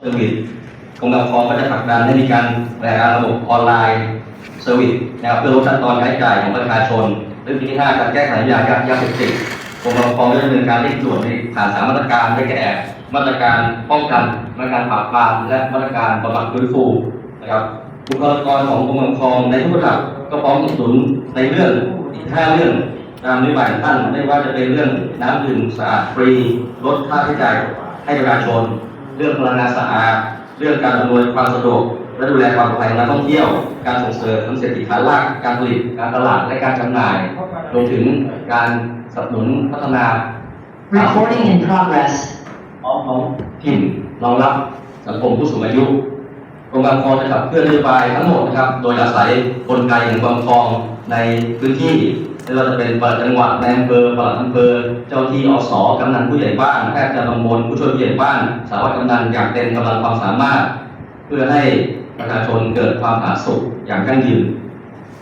เซอร์วิสกรมการปกครองก็จะผลักดันให้มีการแรงงานระบบออนไลน์เซอร์วิสนะครับเพื่อลดขั้นตอนการใช้จ่ายของประชาชนเรื่องที่ห้าการแก้ไขยายายาเสพติดกรมการปกครองได้ดำเนินการเร่งด่วนในผ่านสามมาตรการได้แก่มาตรการป้องกันมาตรการปราบปรามและมาตรการบำบัดฟื้นฟูนะครับบุคลากรของกรมการปกครองในทุกระดับก็พร้อมสนับสนุนในเรื่องอีกห้าเรื่องตามนโยบายของท่านไม่ว่าจะเป็นเรื่องน้ำดื่มสะอาดฟรีลดค่าใช้จ่ายให้ประชาชน เรื่องพลังงานสะอาด เรื่องการอำนวยความสะดวกและดูแลความปลอดภัยของนักท่องเที่ยว การส่งเสริมเศรษฐกิจฐานราก การผลิต การตลาด และการจำหน่าย รวมถึงการสนับสนุนพัฒนา Recording in progress. อ้อมท้องถิ่นรองรับสังคมผู้สูงอายุกรมการปกครองจะขับเคลื่อนนโยบายทั้งหมดนะครับ โดยอาศัยกลไกของกรมการปกครองในพื้นที่ ไม่ว่าจะเป็นปลัดจังหวัดในอำเภอปลัดอำเภอ เจ้าที่อสกำนันผู้ใหญ่บ้านแพทย์จำตำบลผู้ช่วยผู้ใหญ่บ้าน สารวัตรกำนันอย่างเต็มกำลังความสามารถ เพื่อให้ประชาชนเกิดความผาสุกอย่างยั่งยืน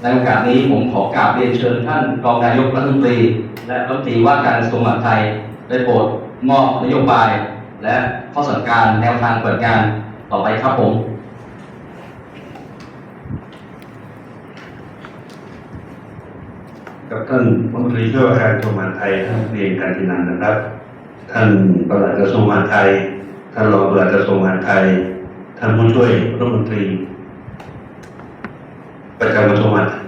ในโอกาสนี้ผมขอกราบเรียนเชิญท่านรองนายกรัฐมนตรี และรัฐมนตรีว่าการกระทรวงมหาดไทยได้โปรดมอบนโยบาย และข้อสั่งการแนวทางเปิดงานต่อไปครับผม กับท่านรัฐมนตรีช่วยว่าการกระทรวงมหาดไทยท่านเรียนการทินันนะครับ ท่านปลัดกระทรวงมหาดไทย ท่านรองปลัดกระทรวงมหาดไทย ท่านผู้ช่วยรัฐมนตรี ประจำกระทรวงมหาดไทย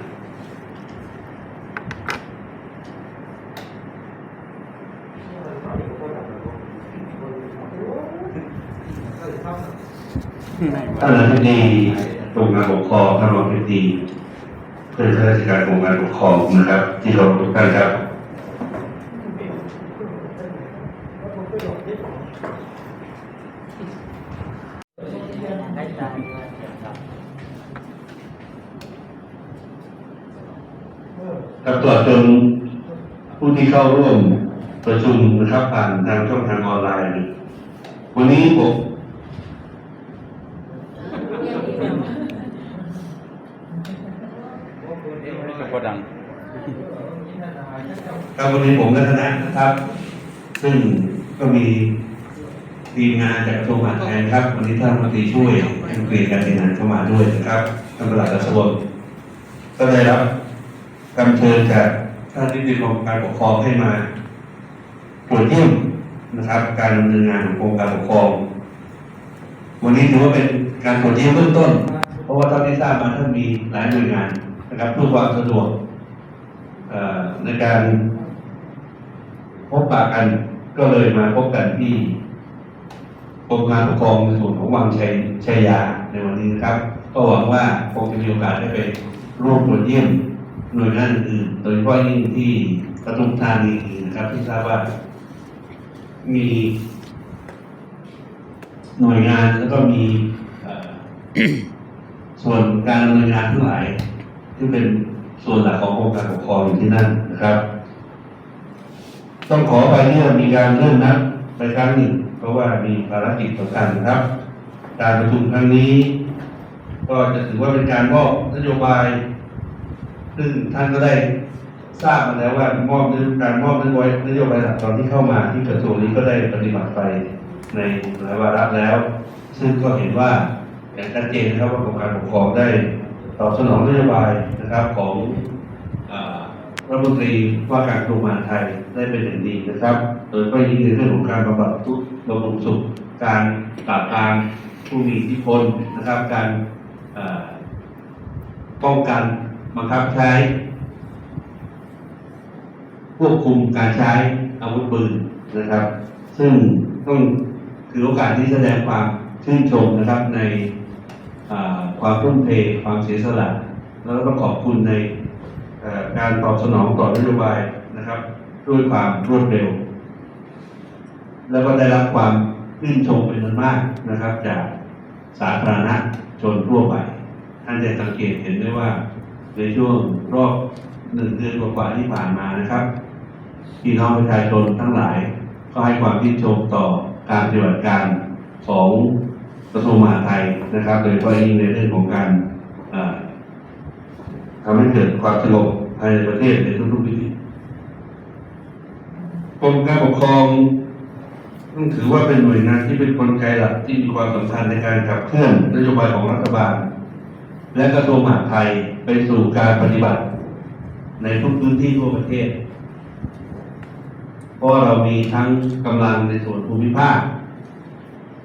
ท่านอธิบดีกรมการปกครองท่านรองอธิบดี เพื่อนข้าราชการกรมการปกครองนะครับ ที่เราทุกท่านครับ ครับตลอดจนผู้ที่เข้าร่วมประชุมนะครับผ่านทางช่องทางออนไลน์ วันนี้ผม ก็ดัง ครับวันนี้ผมและคณะนะครับ ซึ่งก็มีทีมงานจากกระทรวงมหาดไทยนครับ วันนี้ท่านรัฐมนตรีช่วยท่านเกรียนการเงินเข้ามาด้วยนะครับท่านประหลัดกระทรวงก็ได้รับคำเชิญจากท่านที่ดิกรมการปกครองให้มาตรวจเยี่ยมนะครับ การดำเนินงานของกรมการปกครอง วันนี้ถือว่าเป็นการตรวจเยี่ยมเบื้องต้น เพราะว่าเท่าที่ทราบมาท่านมีหลายหน่วยงานนะครับเพื่อความสะดวกในการ พบปะกันก็เลยมาพบกันที่กรมการปกครองในส่วนของวังชัยชัยยาในวันนี้นะครับ ก็หวังว่าคงจะมีโอกาสได้ไปร่วมตรวจเยี่ยมหน่วยงานอื่นโดยเฉพาะยิ่งที่ปทุมธานีนะครับ ที่ทราบว่า มีหน่วยงานแล้วก็มีส่วนการดำเนินงานทั้งหลายที่เป็นส่วนหลักขององค์การปกครองอยู่ที่นั่นนะครับ ต้องขอไปเนี่ยมีการเลื่อนนัดไปครั้งหนึ่ง เพราะว่ามีภารกิจสำคัญนครับ การประชุมครั้งนี้ ก็จะถือว่าเป็นการมอบนโยบาย ซึ่งท่านก็ได้ทราบมาแล้วว่ามอบการมอบนโยบายนโยบายหลักตอนที่เข้ามาที่กระทรวงนี้ก็ได้ปฏิบัติไปในหลายวาระแล้ว ซึ่งก็เห็นว่าอย่างชัดเจนนะครับว่ากรมการปกครองได้ตอบสนองนโยบายนะครับของ รัฐมนตรีว่าการกระทรวงมหาดไทยได้เป็นอย่างดีนะครับ โดยเฉพาะยิ่งในเรื่องของการบำบัดทุกข์บำรุงสุข การปราบปรามผู้มีอิทธิพลนะครับ การป้องกันบังคับใช้ ควบคุมการใช้อาวุธปืนนะครับ ซึ่งต้องถือโอกาสที่แสดงความชื่นชมนะครับในความทุ่มเทความเสียสละ แล้วก็ขอบคุณใน การตอบสนองต่อนโยบายนะครับ ด้วยความรวดเร็ว แล้วก็ได้รับความชื่นชมเป็นอันมากนะครับ จากสาธารณชนทั่วไป ท่านจะสังเกตเห็นได้ว่าในช่วงรอบหนึ่งเดือนกว่าที่ผ่านมานะครับพี่น้องประชาชนทั้งหลาย ก็ให้ความชื่นชมต่อการปฏิบัติการของกระทรวงมหาดไทยนะครับ โดยเฉพาะยิ่งในเรื่องของการ ทำให้เกิดความสงบภายในประเทศในทุกๆมิติกรมการปกครองต้องถือว่าเป็นหน่วยงานที่เป็นกลไกหลักที่มีความสำคัญในการขับเคลื่อนนโยบายของรัฐบาล และกระทรวงมหาดไทยไปสู่การปฏิบัติ ในทุกพื้นที่ทั่วประเทศเพราะเรามีทั้งกำลังในส่วนภูมิภาค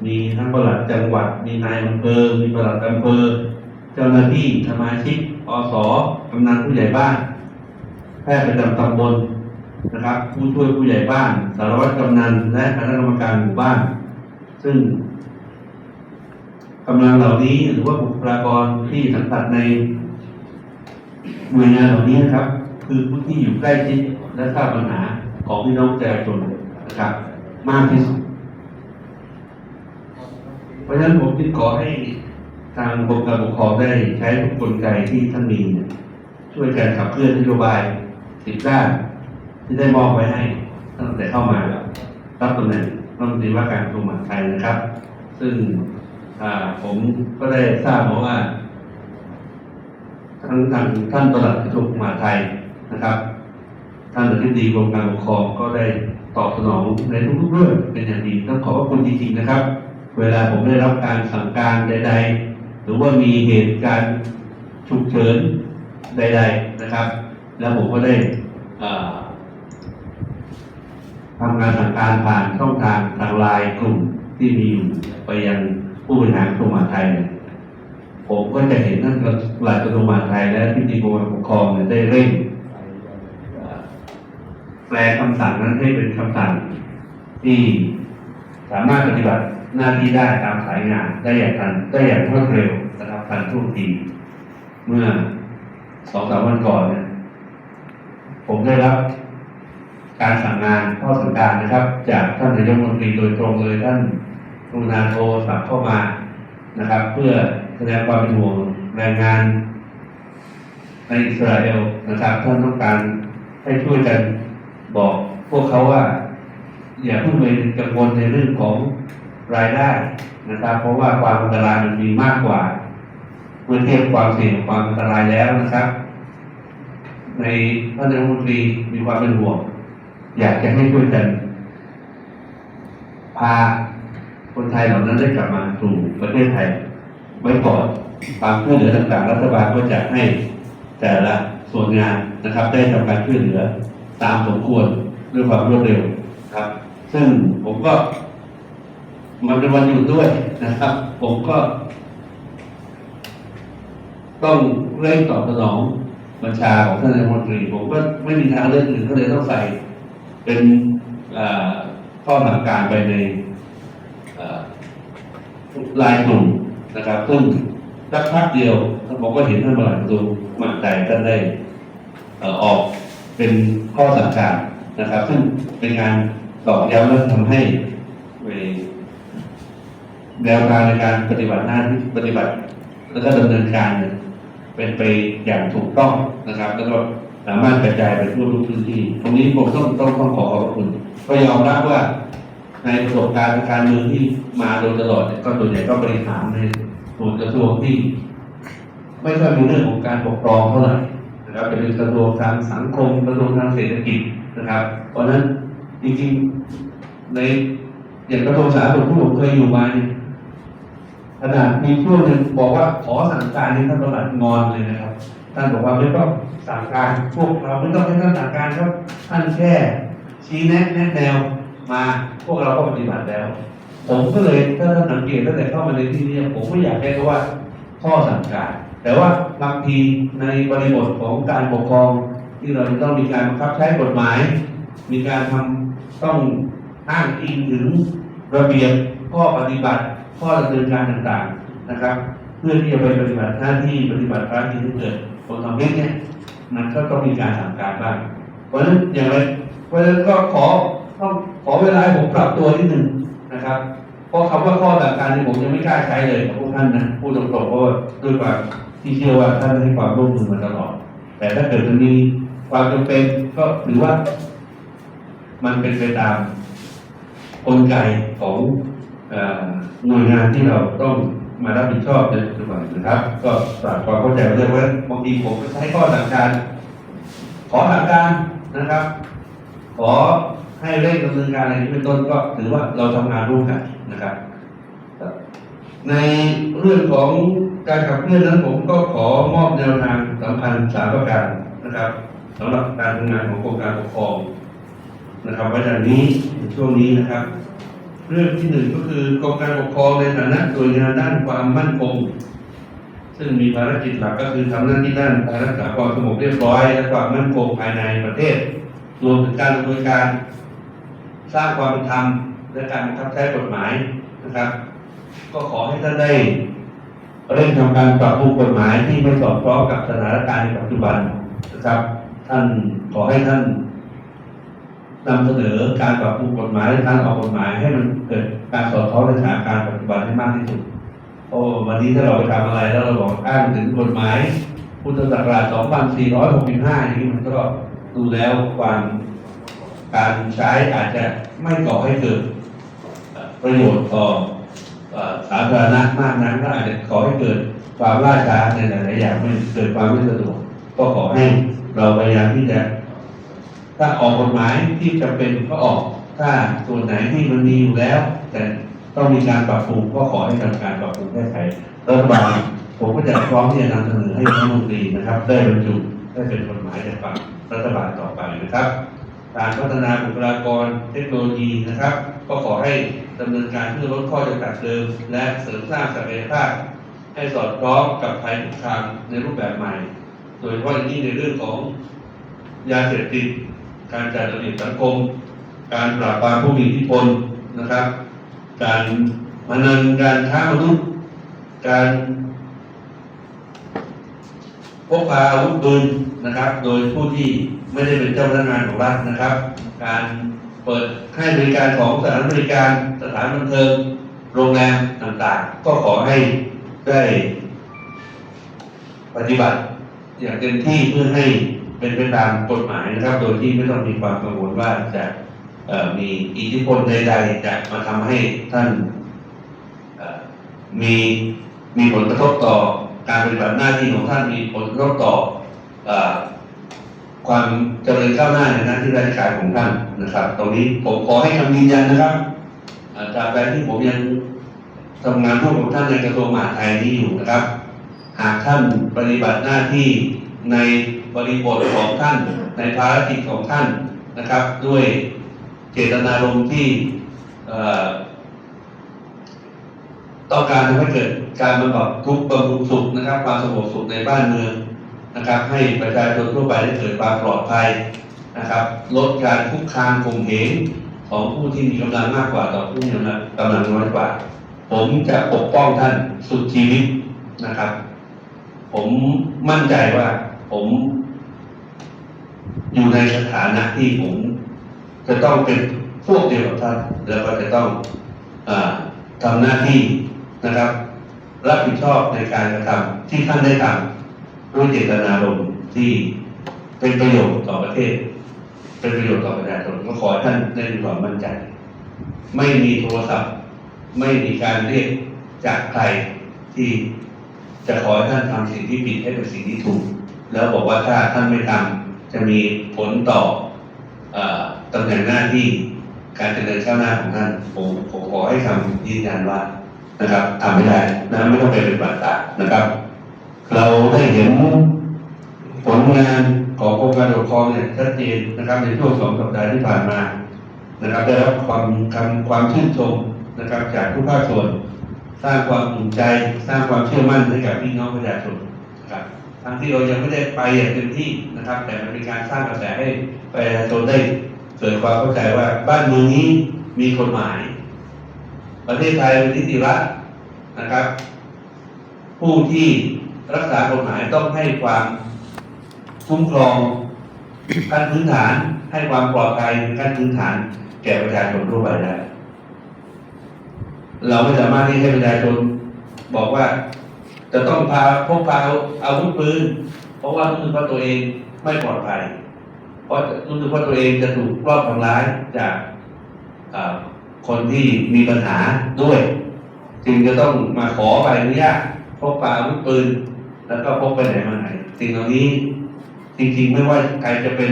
มีทั้งปลัดจังหวัด มีนายอำเภอ มีปลัดอำเภอ เจ้าหน้าที่สมาชิก อสกำนันผู้ใหญ่บ้าน แพทย์ประจำตำบลนะครับ ผู้ช่วยผู้ใหญ่บ้าน สารวัตรกำนัน และคณะกรรมการหมู่บ้าน ซึ่งกำลังเหล่านี้หรือว่าบุคลากรที่สังกัดในหน่วยงานเหล่านี้นะครับ คือผู้ที่อยู่ใกล้ชิดและทราบปัญหาของพี่น้องประชาชนนะครับ มากที่สุด เพราะฉะนั้นผมจึงขอให้ ทางกรมการปกครองได้ใช้ทุกกลไกที่ท่านมีเนี่ยช่วยกันขับเคลื่อนนโยบายสิบด้าน ที่ได้มอบไว้ให้ตั้งแต่เข้ามารับตำแหน่งรัฐมนตรีว่าการกระทรวงมหาดไทยนะครับ ซึ่งผมก็ได้ทราบมาว่าทั้งทางท่านประหลัดกระทรวงมหาดไทยนะครับ ท่านอธิบดีกรมการปกครองก็ได้ตอบสนองในทุกๆเรื่องเป็นอย่างดีต้องขอบพระคุณจริงๆนะครับ เวลาผมได้รับการสั่งการใด ๆ หรือว่ามีเหตุการณ์ฉุกเฉินใด ๆนะครับ แล้วผมก็ได้ทำการสั่งการผ่านช่องทางทางไลน์กลุ่มที่มีอยู่ไปยังผู้บริหารกรมมหาดไทยเนี่ยผมก็จะเห็นท่านหลายกระทรวงมหาดไทยและที่ดีกรมปกครองเนี่ยได้เร่งแปลคำสั่งนั้นให้เป็นคำสั่งที่สามารถปฏิบัติ หน้าที่ได้ตามสายงานได้อย่างทันได้อย่างรวดเร็วนะครับทันท่วงทีเมื่อสองสามวันก่อนเนี่ยผมได้รับการสั่งงานข้อสั่งการนะครับ จากท่านนายกรัฐมนตรีโดยตรงเลยท่านกรุณาโทรศัพท์เข้ามานะครับ เพื่อแสดงความเป็นห่วงแรงงาน ในอิสราเอลนะครับท่านต้องการให้ช่วยกันบอกพวกเขาว่า อย่าเพิ่งไปกังวลในเรื่องของ รายได้นะครับ เพราะว่าความอันตรายมันมีมากกว่าเมื่อเทียบความเสี่ยงความอันตรายแล้วนะครับ ในท่านนายกรัฐมนตรีมีความเป็นห่วงอยากจะให้ช่วยกัน พาคนไทยเหล่านั้นได้กลับมาสู่ประเทศไทยไว้ก่อนความช่วยเหลือต่างๆ รัฐบาลก็จะให้แต่ละส่วนงานนะครับ ได้ทำการช่วยเหลือตามสมควรด้วยความรวดเร็วครับ ซึ่งผมก็ มันเป็นวันหยุดด้วยนะครับ ผมก็ ต้องเร่งตอบสนองบัญชาของท่านนายกรัฐมนตรี ผมก็ไม่มีทางเลือกอื่นก็เลยต้องใส่เป็นข้อสั่งการไปในลายกลุ่มนะครับซึ่งสักพักเดียวผมก็เห็นท่านประหลัดกระทรวงมหาดไทยท่านได้ออกเป็นข้อสั่งการนะครับ ซึ่งเป็นงานตอกย้ำและทำให้ แนวทางในการปฏิบัติหน้าที่ปฏิบัติ แล้วก็ดำเนินการเนี่ยเป็นไปอย่างถูกต้องนะครับ แล้วก็สามารถกระจายไปทั่วทุกพื้นที่ ตรงนี้ผมต้องต้องต้องขอขอบคุณ ก็ยอมรับว่าในประสบการณ์การเมืองที่มาโดยตลอดเนี่ยก็ส่วนใหญ่ก็บริหารในส่วนกระทรวงที่ ไม่ค่อยมีเรื่องของการปกครองเท่าไหร่นะครับจะเป็นกระทรวงทางสังคมกระทรวงทางเศรษฐกิจนะครับ เพราะฉะนั้นจริงๆในอย่างกระทรวงสาธารณสุขที่ผมเคยอยู่มาเนี่ย ขนาดมีช่วงหนึ่งบอกว่าขอสั่งการให้ท่านประหลัดงอนเลยนะครับ ท่านบอกว่าไม่ต้องสั่งการพวกเราไม่ต้องให้ท่านสั่งการครับ ท่านแค่ชี้แนะแนะแนวมาพวกเราก็ปฏิบัติแล้ว ผมก็เลยถ้าท่านสังเกตตั้งแต่เข้ามาในที่นี้ผมไม่อยากใช้คำว่าข้อสั่งการ แต่ว่าบางทีในบริบทของการปกครองที่เราต้องมีการบังคับใช้กฎหมาย มีการทำต้องอ้างอิงถึงระเบียบข้อปฏิบัติ ข้อดำเนินการต่างๆนะครับ เพื่อที่จะไปปฏิบัติหน้าที่ปฏิบัติภารกิจที่เกิดผลสำเร็จเนี่ยมันก็ต้องมีการสั่งการบ้างเพราะฉะนั้นอย่างไรเพราะฉะนั้นก็ขอต้องขอเวลาผมปรับตัวนิดหนึ่งนะครับ เพราะคำว่าข้อสั่งการนี่ผมยังไม่กล้าใช้เลยพวกท่านนะพูดตรงๆเพราะว่าด้วยความที่เชื่อว่าท่านให้ความร่วมมือมาตลอด แต่ถ้าเกิดมันมีความจำเป็นก็ถือว่า มันเป็นไปตามกลไกของ หน่วยงานที่เราต้องมารับผิดชอบในปัจจุบันนะครับ ก็ฝากความเข้าใจไว้ด้วยว่าบางทีผมก็ใช้ข้อสั่งการ ขอสั่งการนะครับ ขอให้เร่งดำเนินการอะไรนี้เป็นต้นก็ถือว่าเราทำงานร่วมกันนะครับ ในเรื่องของการขับเคลื่อนนั้นผมก็ขอมอบแนวทางสำคัญสามประการนะครับสำหรับการทำงานของกรมการปกครองนะครับไว้ดังนี้ในช่วงนี้นะครับ เรื่องที่หนึ่งก็คือกรมการปกครองในฐานะหน่วยงานด้านความมั่นคง ซึ่งมีภารกิจหลักก็คือทำหน้าที่ด้านการรักษาความสงบเรียบร้อย และความมั่นคงภายในประเทศ รวมถึงการดำเนินการ สร้างความเป็นธรรมและการบังคับใช้กฎหมายนะครับ ก็ขอให้ท่านได้เร่งทำการปรับปรุงกฎหมายที่ไม่สอดคล้องกับสถานการณ์ในปัจจุบันนะครับ ท่านขอให้ท่าน นำเสนอการปรับปรุงกฎหมายและการออกกฎหมายให้มันเกิดการสอดคล้องในสถานการณ์ปัจจุบันให้มากที่สุดเพราะวันนี้ถ้าเราไปทำอะไรแล้วเราบอกอ้างถึงกฎหมายพุทธศักราช 2465อย่างนี้มันก็ดูแล้วความการใช้อาจจะไม่ก่อให้เกิดประโยชน์ต่อสาธารณะมากนักก็อาจจะก่อให้เกิดความล่าช้าในหลายๆอย่างไม่เกิดความไม่สะดวกก็ขอให้เราพยายามที่จะ ถ้าออกกฎหมายที่จำเป็นก็ออก ถ้าส่วนไหนที่มันมีอยู่แล้ว แต่ต้องมีการปรับปรุงก็ขอให้ทำการปรับปรุงแก้ไขรัฐบาลผมก็จะพร้อมที่จะนำเสนอให้รัฐมนตรีนะครับ ได้บรรจุได้เป็นกฎหมายในฝั่งรัฐบาลต่อไปนะครับ การพัฒนาบุคลากรเทคโนโลยีนะครับ ก็ขอให้ดำเนินการเพื่อลดข้อจำกัดเดิม และเสริมสร้างศักยภาพให้สอดคล้องกับภัยคุกคามในรูปแบบใหม่ โดยเฉพาะอย่างยิ่งในเรื่องของยาเสพติด การจัดระเบียบสังคม การปราบปรามผู้มีอิทธิพลนะครับ การพนันการค้ามนุษย์การพกพาอาวุธปืนนะครับ โดยผู้ที่ไม่ได้เป็นเจ้าพนักงานของรัฐนะครับ การเปิดให้บริการของสถานบริการสถานบันเทิงโรงแรมต่างๆ ก็ขอให้ได้ปฏิบัติอย่างเต็มที่เพื่อให้ เป็นไปตามกฎหมายนะครับ โดยที่ไม่ต้องมีความกังวลว่าจะมีอิทธิพลใดๆจะมาทำให้ท่านมีมีผลกระทบต่อการปฏิบัติหน้าที่ของท่านมีผลกระทบต่ออความเจริญก้าวหน้าในหน้าที่ราชการของท่านนะครับ ตรงนี้ผมขอให้คำยืนยันนะครับอ่าตราบใดที่ผมยังทำงานร่วมกับท่านในกระทรวงมหาดไทยนี้อยู่นะครับ หากท่านปฏิบัติหน้าที่ใน บริบทของท่าน ในภารกิจของท่านนะครับ ด้วยเจตนารมณ์ที่ต้องการทำให้เกิดการบำบัดทุกข์บำรุงสุขนะครับ ความสงบสุขในบ้านเมืองนะครับ ให้ประชาชนทั่วไปได้เกิดความปลอดภัยนะครับ ลดการคุกคามข่มเหงของผู้ที่มีกำลังมากกว่าต่อผู้ที่มีกำลังน้อยกว่า ผมจะปกป้องท่านสุดชีวิตนะครับ ผมมั่นใจว่าผม อยู่ในสถานะที่ผม จะต้องเป็นพวกเดียวกับท่านแล้วก็จะต้องอาทำหน้าที่นะครับ รับผิดชอบในการกระทำที่ท่านได้ทำด้วยเจตนารมณ์ที่เป็นประโยชน์ต่อประเทศ เป็นประโยชน์ต่อประชาชนก็ขอให้ท่านได้มีความมั่นใจ ไม่มีโทรศัพท์ ไม่มีการเรียกจากใครที่จะขอให้ท่านทำสิ่งที่ผิดให้เป็นสิ่งที่ถูก แล้วบอกว่าถ้าท่านไม่ทำ จะมีผลต่ออตำแหน่งหน้าที่การเจริญก้าวหน้าของท่านผมผมขอให้คำยืนยันว่านะครับทำไม่ได้นะไม่ต้องไปเป็นบัตรตานะครับ เราได้เห็นผลงานของกรมการปกครองเนี่ยชัดเจนนะครับ ในช่วงสองสัปดาห์ที่ผ่านมานะครับ ได้รับความคำความชื่นชมนะครับ จากทุกภาคส่วน สร้างความอุ่นใจ สร้างความเชื่อมั่นให้กับพี่น้องประชาชนนะครับ ทั้งที่เรายังไม่ได้ไปอย่างเต็มที่นะครับ แต่มันเป็นการสร้างกระแสให้ประชาชนได้เกิดความเข้าใจว่าบ้านเมืองนี้มีกฎหมาย ประเทศไทยเป็นนิติรัฐนะครับ ผู้ที่รักษากฎหมายต้องให้ความคุ้มครองขั้นพื้นฐานให้ความปลอดภัยขั้นพื้นฐานแก่ประชาชนทั่วไปได้ เราไม่สามารถที่ให้ประชาชนบอกว่า จะต้องพาพกพาอาวุธปืนเพราะว่ารู้สึกว่าตัวเองไม่ปลอดภัย เพราะรู้สึกว่าตัวเองจะถูกรอบทำร้ายจากคนที่มีปัญหาด้วย จึงจะต้องมาขอใบอนุญาตพกพาอาวุธปืนแล้วก็พกไปไหนมาไหนสิ่งเหล่านี้จริงๆ ไม่ว่าใครจะเป็น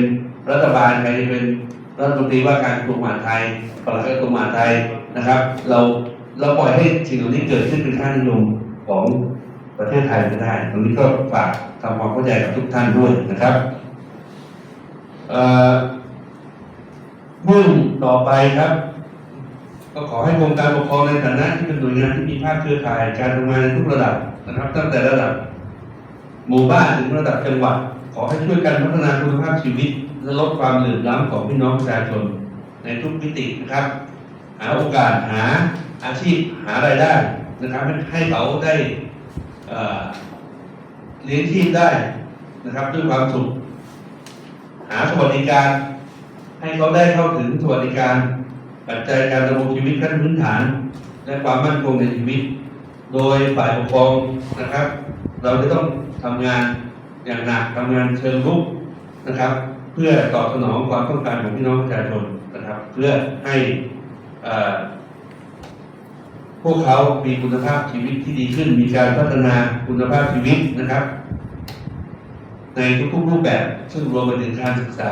รัฐบาลใครจะเป็นรัฐมนตรีว่าการกระทรวงมหาดไทยปลัดกระทรวงมหาดไทยนะครับ เราเราปล่อยให้สิ่งเหล่านี้เกิดขึ้นเป็นค่านิยมของ ประเทศไทยไม่ได้ ตรงนี้ก็ฝากทำความเข้าใจกับทุกท่านด้วยนะครับเอ่อเรื่องต่อไปครับ ก็ขอให้กรมการปกครองในฐานะที่เป็นหน่วยงานที่มีภาคเครือข่ายการทำงานในทุกระดับนะครับ ตั้งแต่ระดับหมู่บ้านถึงระดับจังหวัด ขอให้ช่วยกันพัฒนาคุณภาพชีวิต และลดความเหลื่อมล้ำของพี่น้องประชาชนในทุกมิตินะครับ หาโอกาสหาอาชีพหารายได้นะครับให้เขาได้ เลี้ยงชีพได้นะครับด้วยความสุขหาสวัสดิการ ให้เขาได้เข้าถึงสวัสดิการปัจจัยการดำรงชีวิตขั้นพื้นฐาน และความมั่นคงในชีวิต โดยฝ่ายปกครองนะครับ เราจะต้องทำงานอย่างหนักทำงานเชิงรุกนะครับ เพื่อตอบสนองความต้องการของพี่น้องประชาชนนะครับ เพื่อให้อ่อ พวกเขามีคุณภาพชีวิตที่ดีขึ้น มีการพัฒนาคุณภาพชีวิตนะครับ ในทุกๆรูปแบบ ซึ่งรวมไปถึงการศึกษา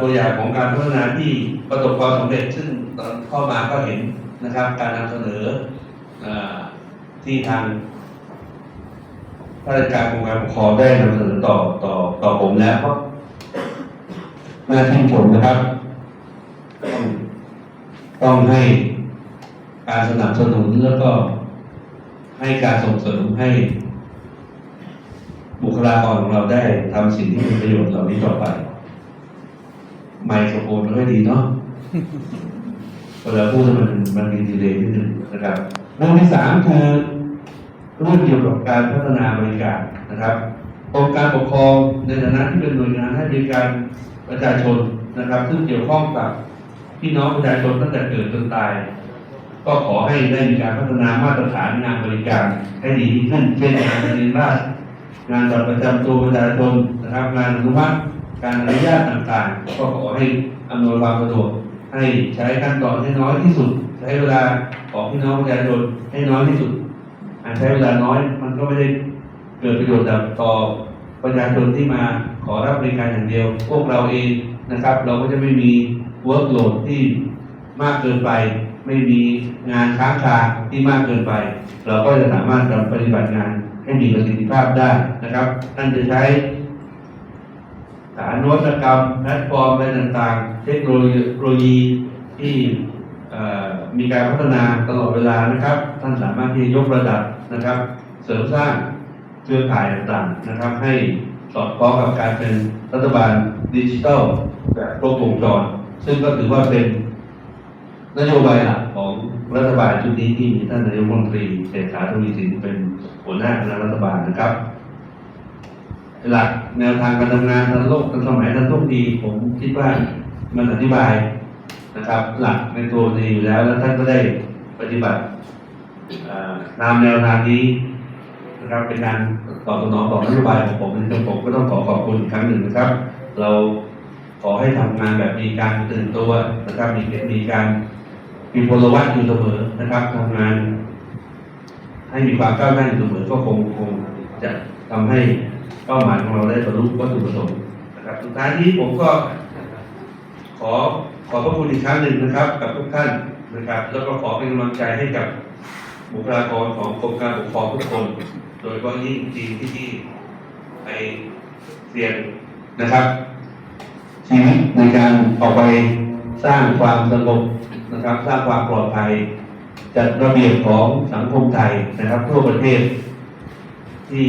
ตัวอย่างของการพัฒนาที่ประสบความสำเร็จ ซึ่งตอนเข้ามาก็เห็นนะครับ การนำเสนออที่ทางข้าราชการกรมการปกครองได้นำเสนอต่อต่อต่อผมแล้วก็น่าชื่นชมนะครับ ต้องต้องให้ การสนับสนุนแล้วก็ให้การส่งเสริมให้บุคลากรของเราได้ทำสิ่งที่เป็นประโยชน์เหล่านี้ต่อไป ไมโครโฟนไม่ดีเนาะเวลาพูดมันมันมีดีเลย์นิดนึงนะครับเรื่องที่สามคือเรื่องเกี่ยวกับการพัฒนาบริการนะครับกรมการปกครองในฐานะที่เป็นหน่วยงานให้บริการประชาชนนะครับ ซึ่งเกี่ยวข้องกับพี่น้องประชาชนตั้งแต่เกิดจนตาย ก็ขอให้ได้มีการพัฒนามาตรฐานงานบริการให้ดีขึ้นเช่นงานเบียนราษฎร์งานบัตรประจำตัวประชาชนนะครับ งานอนุมัติการอนุญาตต่างๆ ก็ขอให้อำนวยความสะดวกให้ใช้ขั้นตอนให้น้อยที่สุด ใช้เวลาของพี่น้องประชาชนให้น้อยที่สุดอาจใช้เวลาน้อยมันก็ไม่ได้เกิดประโยชน์ต่อประชาชนที่มาขอรับบริการอย่างเดียว พวกเราเองนะครับ เราก็จะไม่มีเวิร์กโหลดที่มากเกินไป ไม่มีงานค้างคาที่มากเกินไป เราก็จะสามารถทำปฏิบัติงานให้มีประสิทธิภาพได้นะครับท่านจะใช้ฐานนวัตกรรมแพลตฟอร์มอะไรต่างๆ เทคโนโลยีที่มีการพัฒนาตลอดเวลานะครับ ท่านสามารถที่จะยกระดับนะครับ เสริมสร้างเครือข่ายต่างๆนะครับ ให้สอดคล้องกับการเป็นรัฐบาลดิจิทัลแบบครบวงจร ซึ่งก็ถือว่าเป็น นโยบายหลักของรัฐบาลชุดนี้ที่มีท่านนายกรัฐมนตรีเศรษฐาทวีสินเป็นหัวหน้าคณะรัฐบาลนะครับ หลักแนวทางการทำงานทันโลกทันสมัยทันทุกปีผมคิดว่ามันอธิบายนะครับ หลักในตัวนี้อยู่แล้ว แล้วท่านก็ได้ปฏิบัติตามแนวทางนี้นะครับเป็นการตอบสนองต่อนโยบายของผมในตัวผมก็ต้องขอขอบคุณอีกครั้งหนึ่งนะครับ เราขอให้ทำงานแบบมีการตื่นตัวนะครับมีมีการ มีพลวัตอยู่เสมอนะครับทำงาน ให้มีความก้าวหน้าอยู่เสมอก็คงคงจะทำให้เป้าหมายของเราได้บรรลุวัตถุประสงค์นะครับ สุดท้ายนี้ผมก็ ขอขอพระคุณอีกครั้งหนึ่งนะครับ กับทุกท่านนะครับ แล้วก็ขอเป็นกำลังใจให้กับบุคลากรของกรมการปกครองทุกคน โดยเฉพาะยิ่งทีมที่ที่ไปเรียนนะครับชีวิตในการออกไปสร้างความสงบ นะครับสร้างความปลอดภัย จัดระเบียบของสังคมไทยนะครับ ทั่วประเทศที่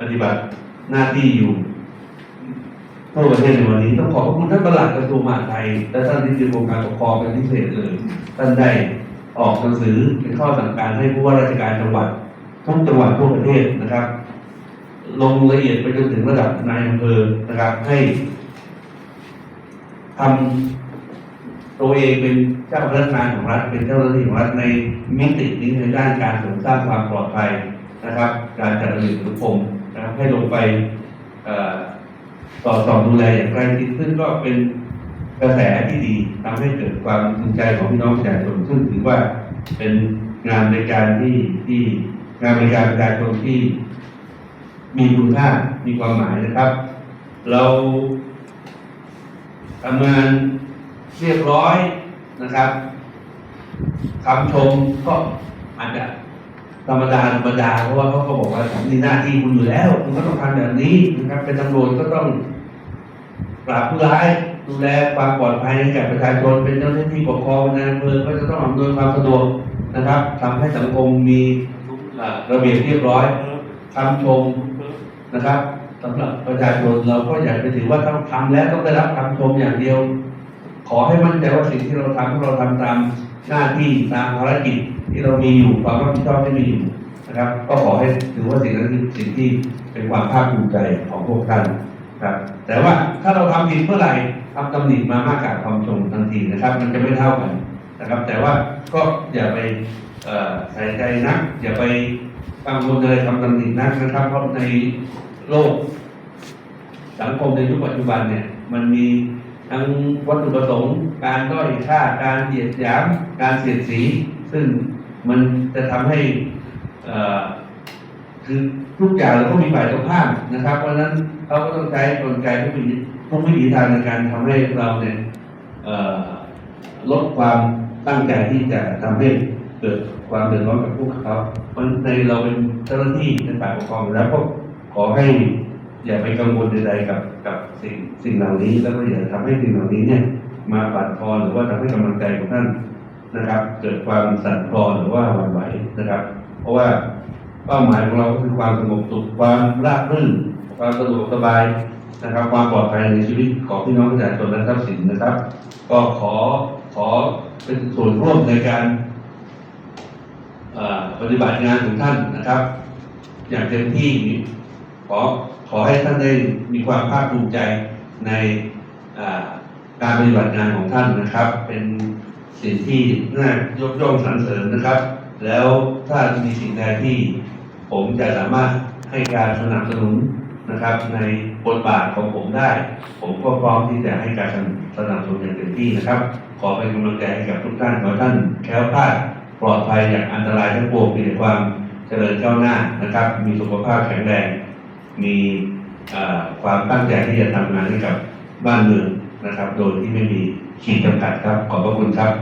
ปฏิบัติหน้าที่อยู่ทั่วประเทศในวันนี้ต้องขอบพระคุณท่านประหลัดกระทรวงมหาดไทย และท่านที่เป็นกรมการปกครองเป็นพิเศษเลยท่านได้ออกหนังสือเป็นข้อสั่งการให้ผู้ว่าราชการจังหวัดทุกจังหวัดทั่วประเทศนะครับ ลงละเอียดไปจนถึงระดับนายอำเภอนะครับ ให้ทำ ตัวเองเป็นเจ้าพนักงานของรัฐเป็นเจ้าหน้าที่ของรัฐในมิตินี้ในด้านการเสริมสร้างความปลอดภัยนะครับ การจัดระเบียบสังคมนะครับให้ลงไปเอ่อสอดส่องดูแลอย่างใกล้ชิดซึ่งก็เป็นกระแสที่ดีทำให้เกิดความภูมิใจของพี่น้องประชาชนซึ่งถือว่าเป็นงานบริการที่ที่งานบริการประชาชนที่มีคุณค่ามีความหมายนะครับ เราทำงาน เรียบร้อยนะครับคำชมก็อาจจะธรรมดาธรรมดาเพราะว่าเขาก็บอกว่านี่หน้าที่คุณอยู่แล้วคุณก็ต้องทำแบบนี้นะครับ เป็นตำรวจก็ต้องปราบผู้ร้ายดูแลความปลอดภัยให้แก่ประชาชนเป็นเจ้าหน้าที่ปกครองในอำเภอก็จะต้องอำนวยความสะดวกนะครับทำให้สังคมมีระเบียบเรียบร้อยคำชมนะครับสำหรับประชาชนเราก็อยากจะถือว่าต้องทำแล้วต้องได้รับคำชมอย่างเดียว ขอให้มั่นใจว่าสิ่งที่เราทำเราทำตามหน้าที่ตามภารกิจที่เรามีอยู่ความรับผิดชอบที่มีอยู่นะครับ ก็ขอให้ถือว่าสิ่งนั้นสิ่งที่เป็นความภาคภูมิใจของพวกท่านครับ แต่ว่าถ้าเราทำผิดเมื่อไหร่ทำตำหนิมามากกว่าความชมทันทีนะครับ มันจะไม่เท่ากันนะครับ แต่ว่าก็อย่าไปใส่ใจนัก อย่าไปกังวลอะไรคำตำหนินักนะครับ เพราะในโลก สังคมในยุคปัจจุบันเนี่ย มันมี ทั้งวัตถุประสงค์ การด้อยค่าการเหยียดหยาม การเสียดสี ซึ่งมันจะทำให้คือทุกอย่างเราก็มีฝ่ายตรงข้ามนะครับ เพราะฉะนั้นเขาก็ต้องใช้กลไกทุกวิธีทุกวิถีทางในการทำให้เราเนี่ยลดความตั้งใจที่จะทำให้เกิดความเดือดร้อนกับพวกเขาเพราะในเราเป็นเจ้าหน้าที่เป็นฝ่ายปกครองแล้วก็ขอให้ อย่าไปกังวลใดๆกับกับสิ่งสิ่งเหล่านี้ แล้วก็อย่าทำให้สิ่งเหล่านี้เนี่ย มาบั่นทอนหรือว่าทำให้กำลังใจของท่านนะครับ เกิดความสั่นคลอนหรือว่าหวั่นไหวนะครับ เพราะว่าเป้าหมายของเราก็คือความสงบสุขความราบรื่น ความสะดวกสบายนะครับ ความปลอดภัยในชีวิตของพี่น้องประชาชนและทรัพย์สินนะครับ ก็ขอขอเป็นส่วนร่วมในการปฏิบัติงานของท่านนะครับ อย่างเต็มที่ขอ ขอให้ท่านได้มีความภาคภูมิใจในการปฏิบัติงานของท่านนะครับ เป็นสิ่งที่น่ายกย่องสรรเสริญนะครับ แล้วถ้ามีสิ่งใดที่ผมจะสามารถให้การสนับสนุนนะครับ ในบทบาทของผมได้ ผมก็พร้อมที่จะให้การสนับสนุนอย่างเต็มที่นะครับ ขอเป็นกำลังใจให้กับทุกท่านขอท่านแค้วคลาดปลอดภัยจากอันตรายทั้งปวงมีแต่ความเจริญก้าวหน้านะครับ มีสุขภาพแข็งแรง มีความตั้งใจที่จะทำงานให้กับบ้านเมืองนะครับ โดยที่ไม่มีขีดจำกัดครับ ขอบพระคุณครับ